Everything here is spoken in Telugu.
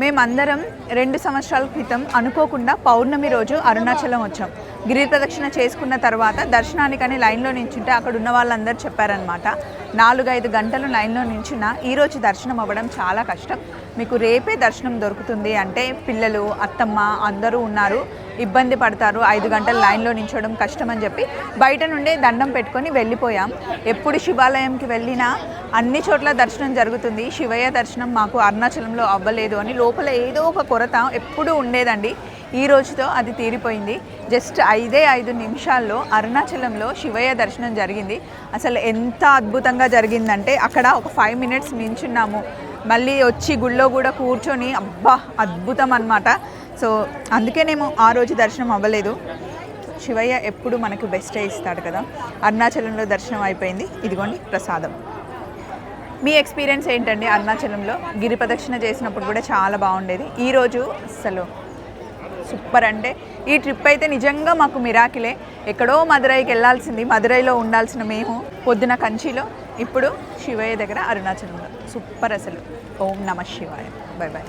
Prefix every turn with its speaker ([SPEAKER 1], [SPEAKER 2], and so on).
[SPEAKER 1] మేమందరం రెండు సంవత్సరాల క్రితం అనుకోకుండా పౌర్ణమి రోజు అరుణాచలం వచ్చాం. గిరి ప్రదక్షిణ చేసుకున్న తర్వాత దర్శనానికని లైన్లో నించుంటే అక్కడ ఉన్న వాళ్ళందరూ చెప్పారనమాట నాలుగైదు గంటలు లైన్లో నించున్న ఈరోజు దర్శనం అవ్వడం చాలా కష్టం. మీకు రేపే దర్శనం దొరుకుతుంది అంటే పిల్లలు అత్తమ్మ అందరూ ఉన్నారు ఇబ్బంది పడతారు ఐదు గంటలు లైన్లో నించోవడం కష్టం అని చెప్పి బయట నుండే దండం పెట్టుకొని వెళ్ళిపోయాం. ఎప్పుడు శివాలయంకి వెళ్ళినా అన్ని చోట్ల దర్శనం జరుగుతుంది. శివయ్య దర్శనం మాకు అరుణాచలంలో అవ్వలేదు అని లోపల ఏదో ఒక కొరత ఎప్పుడూ ఉండేదండి. ఈ రోజుతో అది తీరిపోయింది. జస్ట్ ఐదే ఐదు నిమిషాల్లో అరుణాచలంలో శివయ్య దర్శనం జరిగింది. అసలు ఎంత అద్భుతంగా జరిగిందంటే అక్కడ ఒక ఫైవ్ మినిట్స్ నించున్నాము. మళ్ళీ వచ్చి గుళ్ళో కూడా కూర్చొని అబ్బా అద్భుతం అన్నమాట. సో అందుకేనేమో ఆ రోజు దర్శనం అవ్వలేదు. శివయ్య ఎప్పుడు మనకు బెస్టే ఇస్తాడు కదా. అరుణాచలంలో దర్శనం అయిపోయింది. ఇదిగోండి ప్రసాదం. మీ ఎక్స్పీరియన్స్ ఏంటండి అరుణాచలంలో? గిరి ప్రదక్షిణ చేసినప్పుడు కూడా చాలా బాగుండేది. ఈరోజు అసలు సూపర్ అంటే ఈ ట్రిప్ అయితే నిజంగా మాకు మిరాకిలే. ఎక్కడో మదురైకి వెళ్ళాల్సింది మదురైలో ఉండాల్సిన మేము. పొద్దున కంచిలో ఇప్పుడు శివయ్య దగ్గర అరుణాచలంలో. సూపర్ అసలు. ఓం నమ శివాయ. Bye bye